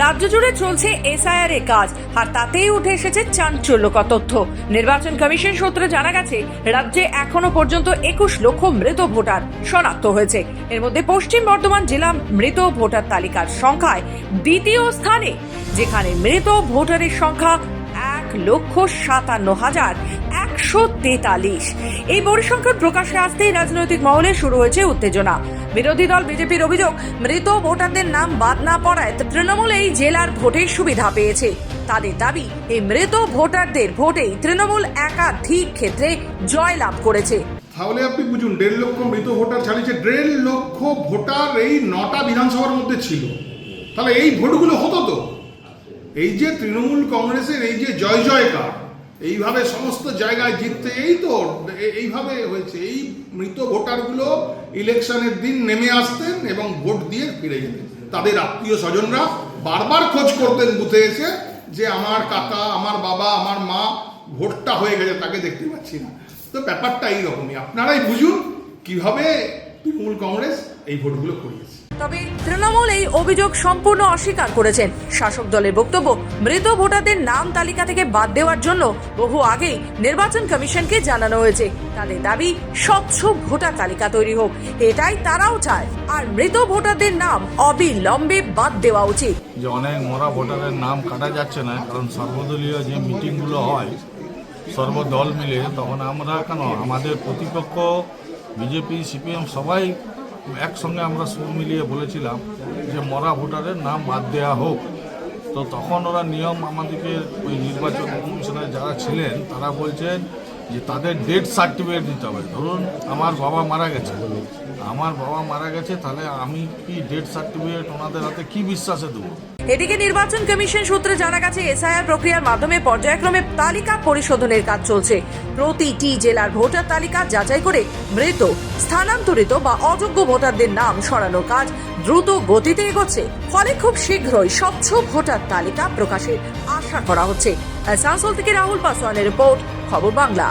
রাজ্য জুড়ে চলছে এসআইআর এর কাজ, আর তাতেই উঠে এসেছে চাঞ্চল্যকর তথ্য। নির্বাচন কমিশন সূত্রে জানা গেছে, রাজ্যে এখনও পর্যন্ত একুশ লক্ষ মৃত ভোটার শনাক্ত হয়েছে। এর মধ্যে পশ্চিম বর্ধমান জেলা মৃত ভোটার তালিকার সংখ্যায় দ্বিতীয় স্থানে, যেখানে মৃত ভোটারের সংখ্যা এক লক্ষ সাতান্ন হাজার একশো তেতাল্লিশ। এই পরিসংখ্যান প্রকাশে আসতেই রাজনৈতিক মহলে শুরু হয়েছে উত্তেজনা। বিরোধী দল বিজেপির অভিযোগ, মৃত ভোটারদের নাম বাদ না পড়ায় তৃণমূল এই জেলার ভোটের সুবিধা পেয়েছে। তাদের দাবি, এই মৃত ভোটারদের ভোটেই তৃণমূল একাধিক ক্ষেত্রে জয়লাভ করেছে। তাহলে আপনি বুঝুন, দেড় লক্ষ মৃত ভোটার ছাড়িয়েছে, দেড় লক্ষ ভোটার এই নটা বিধানসভার মধ্যে ছিল। তাহলে এই ভোটগুলো হতো তো? এই যে তৃণমূল কংগ্রেসের এই যে জয় জয়কার এইভাবে সমস্ত জায়গায় জিততে এই তো এইভাবে হয়েছে। এই মৃত ভোটারগুলো ইলেকশনের দিন নেমে আসতেন এবং ভোট দিয়ে ফিরে যেতেন। তাদের আত্মীয় স্বজনরা বারবার খোঁজ করতেন বুথে এসে যে আমার কাকা, আমার বাবা, আমার মা ভোটটা হয়ে গেছে, তাকে দেখতে পাচ্ছি না। তো ব্যাপারটা এইরকমই। আপনারাই বুঝুন কীভাবে তৃণমূল কংগ্রেস এই ভোটগুলো করিয়েছে। তবে তৃণমূল এই অভিযোগ সম্পূর্ণ অস্বীকার করেছেন। শাসক দলের বক্তব্য, মৃত ভোটারদের নাম তালিকা থেকে বাদ দেওয়ার জন্য বহু আগেই নির্বাচন কমিশনকে জানানো হয়েছে। তাদের দাবি, স্বচ্ছ ভোটার তালিকা তৈরি হোক। এটাই তারাও চায়। আর মৃত ভোটারদের নাম অবিলম্বে বাদ দেওয়া উচিত। যে অনেক মরা ভোটারের নাম কাটা যাচ্ছে না, কারণ সর্বদলীয় যে মিটিংগুলো হয়, সর্বদল মিলে তখন আমরা কেন, আমাদের প্রতিপক্ষ, বিজেপি, সিপিএম সবাই একসঙ্গে আমরা সুর মিলিয়ে বলেছিলাম যে মরা ভোটারের নাম বাদ দেওয়া হোক। তো তখন ওরা নিয়ম আমাদেরকে ওই নির্বাচন কমিশনে যারা ছিলেন, তারা বলছেন যে তাদের ডেথ সার্টিফিকেট দিতে হবে। ধরুন, আমার বাবা মারা গেছে। আমার বাবা মারা গেছে, তাহলে আমি কি ডেথ সার্টিফিকেট ওনাদের হাতে কি বিশ্বাসে দেবো? এদিকে নির্বাচন কমিশন সূত্রে জানা গেছে, এসআইআর প্রক্রিয়ার মাধ্যমে পর্যায়ক্রমে তালিকা পরিশোধনের কাজ চলছে। প্রতিটি জেলার ভোটার তালিকা যাচাই করে মৃত, স্থানান্তরিত বা অযোগ্য ভোটারদের নাম সরানোর কাজ দ্রুত গতিতে এগোচ্ছে। ফলে খুব শীঘ্রই স্বচ্ছ ভোটার তালিকা প্রকাশের আশা করা হচ্ছে। আসানসোল থেকে রাহুল পাসওয়ানের রিপোর্ট, খবর বাংলা।